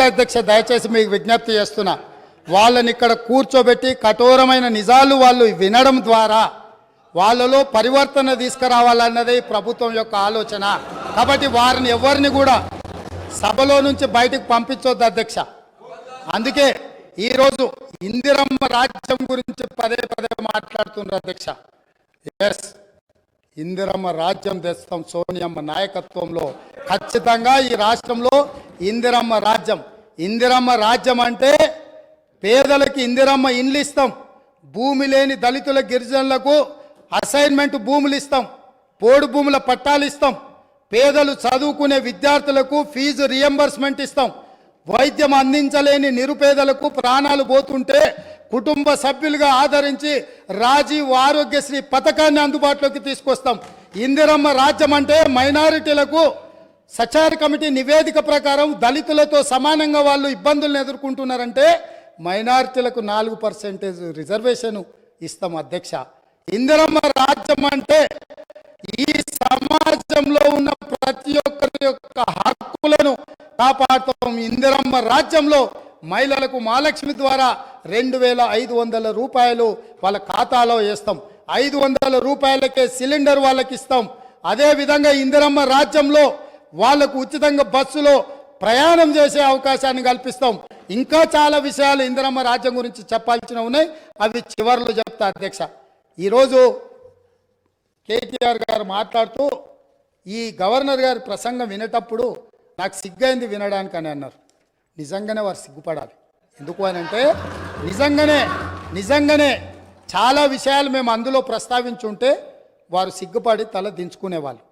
వద్ద అధ్యక్ష దయచేసి మీకు విజ్ఞప్తి చేస్తున్నా వాళ్ళని ఇక్కడ కూర్చోబెట్టి కఠోరమైన నిజాలు వాళ్ళు వినడం ద్వారా వాళ్ళలో పరివర్తన తీసుకురావాలన్నది ప్రభుత్వం యొక్క ఆలోచన. కాబట్టి వారిని ఎవరిని కూడా సభలో నుంచి బయటకు పంపించొద్దు అధ్యక్ష. అందుకే ఈరోజు ఇందిరమ్మ రాజ్యం గురించి పదే పదే మాట్లాడుతున్నారు అధ్యక్ష. ఎస్ ఇందిరమ్మ రాజ్యం తెస్తాం సోనియమ్మ నాయకత్వంలో. ఖచ్చితంగా ఈ రాష్ట్రంలో ఇందిరమ్మ రాజ్యం ఇందిరమ్మ రాజ్యం అంటే పేదలకి ఇందిరమ్మ ఇండ్లు ఇస్తాం. భూమి లేని దళితుల గిరిజనులకు అసైన్మెంట్ భూములు ఇస్తాం. పోడు భూముల పట్టాలు ఇస్తాం. పేదలు చదువుకునే విద్యార్థులకు ఫీజు రియంబర్స్మెంట్ ఇస్తాం. వైద్యం అందించలేని నిరుపేదలకు ప్రాణాలు పోతుంటే కుటుంబ సభ్యులుగా ఆదరించి రాజీవ్ ఆరోగ్యశ్రీ పథకాన్ని అందుబాటులోకి తీసుకొస్తాం. ఇందిరమ్మ రాజ్యం అంటే మైనారిటీలకు సచార కమిటీ నివేదిక ప్రకారం దళితులతో సమానంగా వాళ్ళు ఇబ్బందులను ఎదుర్కొంటున్నారంటే మైనారిటీలకు నాలుగు పర్సెంటేజ్ రిజర్వేషన్ ఇస్తాం అధ్యక్ష. ఇందిరమ్మ రాజ్యం అంటే ఈ సమాజంలో ఉన్న ప్రతి ఒక్కరి యొక్క హక్కులను కాపాడుతాం. ఇందిరమ్మ రాజ్యంలో మహిళలకు మహాలక్ష్మి ద్వారా రెండు వేల ఐదు వందల రూపాయలు వాళ్ళ ఖాతాలో వేస్తాం. ఐదు వందల రూపాయలకే సిలిండర్ వాళ్ళకి ఇస్తాం అదే విధంగా ఇందిరమ్మ రాజ్యంలో వాళ్ళకు ఉచితంగా బస్సులో ప్రయాణం చేసే అవకాశాన్ని కల్పిస్తాం. ఇంకా చాలా విషయాలు ఇందిరమ్మ రాజ్యం గురించి చెప్పాల్సిన ఉన్నాయి. అవి చివర్లో చెప్తా అధ్యక్ష. ఈరోజు కేటీఆర్ గారు మాట్లాడుతూ ఈ గవర్నర్ గారి ప్రసంగం వినేటప్పుడు నాకు సిగ్గైంది వినడానికి అని అన్నారు. నిజంగానే వారు సిగ్గుపడాలి. ఎందుకు అని అంటే నిజంగానే నిజంగానే చాలా విషయాలు మేము అందులో ప్రస్తావించుంటే వారు సిగ్గుపడి తల దించుకునేవాళ్ళు.